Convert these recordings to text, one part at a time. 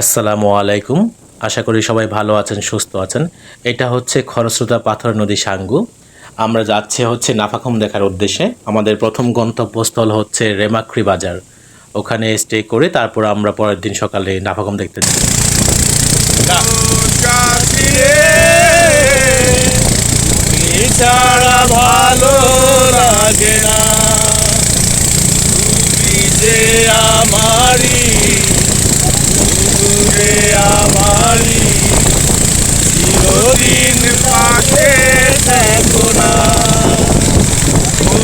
আসসালামু আলাইকুম। আশা করি সবাই ভালো আছেন, সুস্থ আছেন। এটা হচ্ছে খরস্রোতা পাথর নদী সাঙ্গু। আমরা যাচ্ছে হচ্ছে নাফাখুম দেখার উদ্দেশ্যে। আমাদের প্রথম গন্তব্যস্থল হচ্ছে রেমাক্রি বাজার। ওখানে স্টে করে তারপর আমরা পরের দিন সকালে নাফাখুম দেখতে যাই ভালো চিরদিন পাশে থাকো না। ও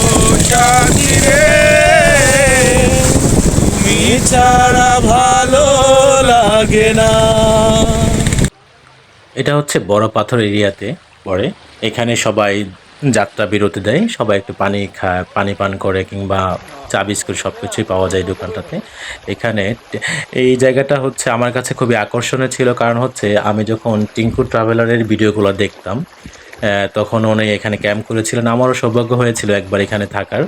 চাচিরে তুমি ছাড়া ভালো লাগে না। এটা হচ্ছে বড় পাথর এরিয়াতে পড়ে। এখানে সবাই যাত্রা বিরতি দেয়, সবাই একটু পানি খায় পানি পান করে কিংবা চা বিস্কুট সব কিছুই পাওয়া যায় দোকানটাতে। এখানে এই জায়গাটা হচ্ছে আমার কাছে খুবই আকর্ষণীয় ছিল কারণ হচ্ছে আমি যখন টিঙ্কু ট্রাভেলারের ভিডিওগুলো দেখতাম তখন উনি এখানে ক্যাম্প করেছিলেন। আমারও সৌভাগ্য হয়েছিল একবার এখানে থাকার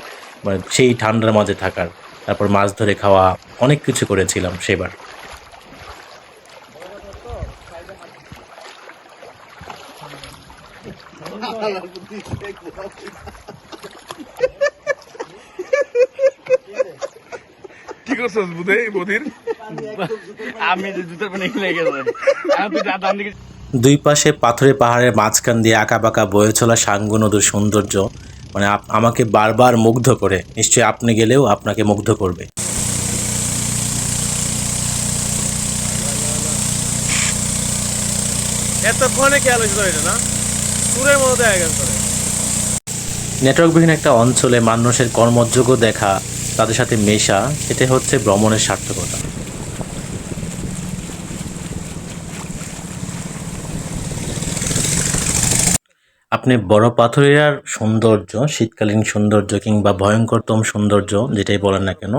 মানে সেই ঠান্ডার মাঝে থাকার। তারপর মাছ ধরে খাওয়া অনেক কিছু করেছিলাম সেবার। করছস বুধে বদির আমি যে জুতোর পানি খুলে গেছে। আমি তো দিকে দুই পাশে পাথুরে পাহাড়ের মাঝখান দিয়ে আঁকা বাঁকা বয়ে চলা সাঙ্গু নদীর সৌন্দর্য মানে আমাকে বারবার মুগ্ধ করে। নিশ্চয়ই আপনি গেলেও আপনাকে মুগ্ধ করবে। এতক্ষণে কে আলোচনা এটা না? সুরের মতো দেখা গেছে নেটওয়ার্কবিহীন একটা অঞ্চলে মানুষের কর্মযোগ্য দেখা তাদের সাথে মেশা এটা হচ্ছে ভ্রমণের সার্থকতা। আপনি বড় পাথরের সৌন্দর্য, শীতকালীন সৌন্দর্য কিংবা ভয়ঙ্করতম সৌন্দর্য, যেটাই বলেন না কেন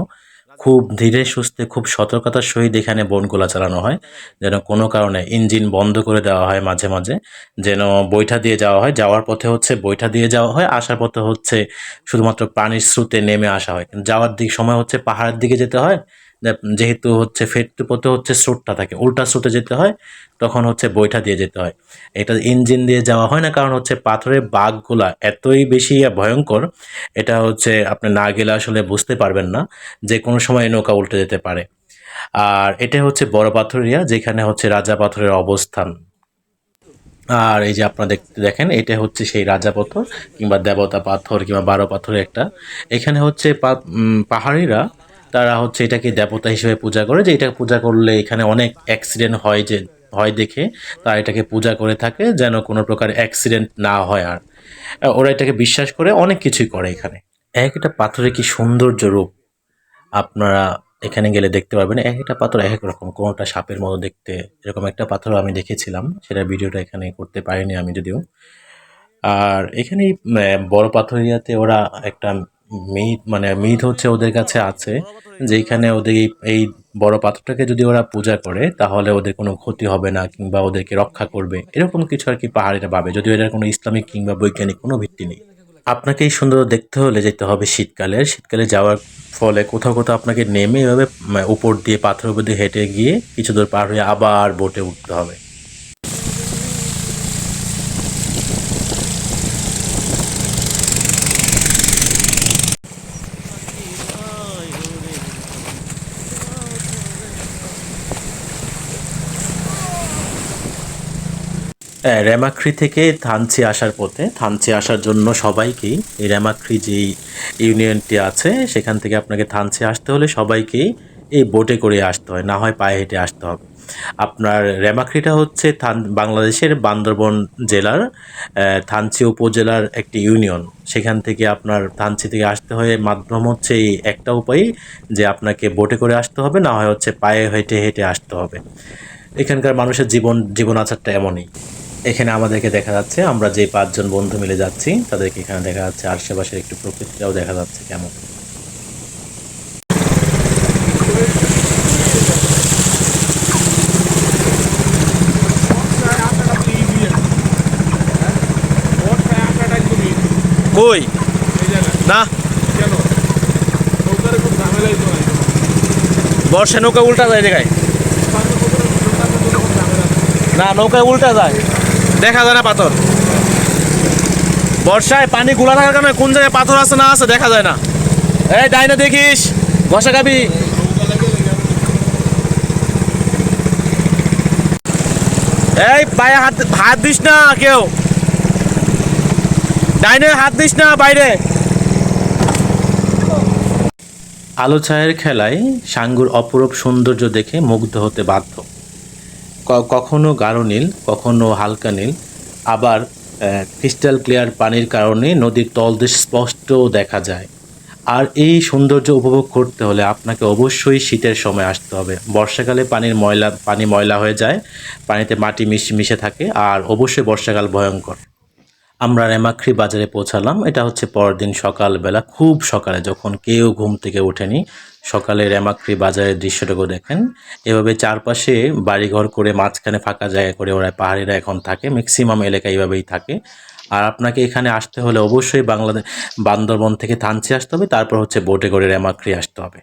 খুব ধীরে সুস্থে, খুব সতর্কতার সহিত এখানে বনগুলা চালানো হয়। যেন কোনো কারণে ইঞ্জিন বন্ধ করে দেওয়া হয় মাঝে মাঝে। যেন বৈঠা দিয়ে যাওয়া হয়। যাওয়ার পথে হচ্ছে বৈঠা দিয়ে যাওয়া হয়। আসার পথে হচ্ছে শুধুমাত্র পানির স্রোতে নেমে আসা হয়। যাওয়ার দিক সময় হচ্ছে পাহাড়ের দিকে যেতে হয়। যেহেতু হচ্ছে ফেরতে পথে হচ্ছে স্রোতটা থাকে, উল্টা স্রোতে যেতে হয়, তখন হচ্ছে বৈঠা দিয়ে যেতে হয়। এটা ইঞ্জিন দিয়ে যাওয়া হয় না, কারণ হচ্ছে পাথরের বাঘগুলা এতই বেশি ভয়ঙ্কর, এটা হচ্ছে আপনি না গেলে আসলে বুঝতে পারবেন না যে কোনো সময় নৌকা উল্টে যেতে পারে। আর এটা হচ্ছে বড় পাথরিয়া যেখানে হচ্ছে রাজা পাথরের অবস্থান। আর এই যে আপনারা দেখতে দেখেন, এটা হচ্ছে সেই রাজা পাথর কিংবা দেবতা পাথর কিংবা বারো পাথরের একটা। এখানে হচ্ছে পাহাড়িরা তারা হচ্ছে এটাকে দেবতা হিসেবে পূজা করে যে এটা পূজা করলে এখানে অনেক অ্যাক্সিডেন্ট হয় যে, হয় দেখে, তারা এটাকে পূজা করে থাকে যেন কোনো প্রকার অ্যাক্সিডেন্ট না হয় আর। ওরা এটাকে বিশ্বাস করে, অনেক কিছুই করে এখানে। এক একটা পাথরের কি সৌন্দর্য রূপ আপনারা এখানে গেলে দেখতে পারবেন এক একটা পাথর এক এক রকম, কোনোটা সাপের মতো দেখতে। এরকম একটা পাথর আমি দেখেছিলাম, সেটা ভিডিওটা এখানে করতে পারিনি আমি যদিও। আর এখানে বড় পাথরিয়াতে ওরা একটা মিথ মানে মিথ হচ্ছে ওদের কাছে আছে যেখানে ওদের এই- বড় পাথরটাকে যদি ওরা পূজা করে, তাহলে ওদের কোনো ক্ষতি হবে না কিংবা ওদেরকে রক্ষা করবে। এরকম কিছু আর কি পাহাড়িরা ভাবে যদিও এটার কোনো ইসলামিক কিংবা বৈজ্ঞানিক কোনো ভিত্তি নেই। আপনাকে এই সুন্দর দেখতে হলে যেতে হবে শীতকালে শীতকালে যাওয়ার ফলে কোথাও কোথাও আপনাকে নেমে এভাবে উপর দিয়ে, পাথরের উপর দিয়ে হেঁটে গিয়ে কিছু দূর পার হয়ে আবার বোটে উঠতে হবে। রেমাক্রি থেকে থানচি আসার পথে, থানচি আসার জন্য সবাইকেই, এই রেমাক্রি যেই ইউনিয়নটি আছে, সেখান থেকে আপনাকে থানচি আসতে হলে সবাইকেই এই বোটে করে আসতে হয়, না হয় পায়ে হেঁটে আসতে হবে। আপনার রেমাক্রিটা হচ্ছে থান, বাংলাদেশের বান্দরবন জেলার থানচি উপজেলার একটি ইউনিয়ন। সেখান থেকে আপনার থানচি থেকে আসতে হয় মাধ্যম হচ্ছে এই একটা উপায় যে আপনাকে বোটে করে আসতে হবে, না হয় হচ্ছে পায়ে হেঁটে হেঁটে আসতে হবে। এখানকার মানুষের জীবন জীবন আচারটা এমনই। এখানে আমাদেরকে দেখা যাচ্ছে আমরা যে পাঁচজন বন্ধু মিলে যাচ্ছি তাদেরকে এখানে দেখা যাচ্ছে আশেপাশের একটু প্রকৃতিটাও দেখা যাচ্ছে কেমন। কই? না? বর্ষা নৌকা উল্টা যায় দেখায় না নৌকায় উল্টা যায়। দেখা যায় না পাথর। বর্ষায় পানি গুলা থাকার কারণে কোন জায়গায় পাথর আছে না আছে দেখা যায় না। এই ডাইনে দেখিস, ঘষা খাবি। এই পায়ে হাত হাত দিস না কেউ। ডাইনে হাত দিস না বাইরে। আলো ছায়ের খেলায় সাঙ্গুর অপরূপ সৌন্দর্য দেখে মুগ্ধ হতে বাধ্য। কখনো গাঢ় নীল, কখনো হালকা নীল, আবার ক্রিস্টাল ক্লিয়ার পানির কারণে নদীর তলদেশ স্পষ্ট দেখা যায়। আর এই সৌন্দর্য উপভোগ করতে হলে আপনাকে অবশ্যই শীতের সময় আসতে হবে। বর্ষাকালে পানির ময়লা, পানি ময়লা হয়ে যায়, পানিতে মাটি মিশে মিশে থাকে, আর অবশ্যই বর্ষাকাল ভয়ঙ্কর। আমরা রেমাক্রি বাজারে পৌঁছালাম। এটা হচ্ছে পরদিন সকালবেলা, খুব সকালে, যখন কেউ ঘুম থেকে ওঠেনি সকালে রেমাক্রি বাজারের দৃশ্যটুকু দেখেন। এভাবে চারপাশে বাড়িঘর করে মাঝখানে ফাঁকা জায়গা করে ওরা পাহাড়িরা এখন থাকে ম্যাক্সিমাম এলাকা এইভাবেই থাকে। আর আপনাকে এখানে আসতে হলে অবশ্যই বাংলাদেশ বান্দরবন থেকে থানচি আসতে হবে, তারপর হচ্ছে বোটে করে রেমাক্রি আসতে হবে।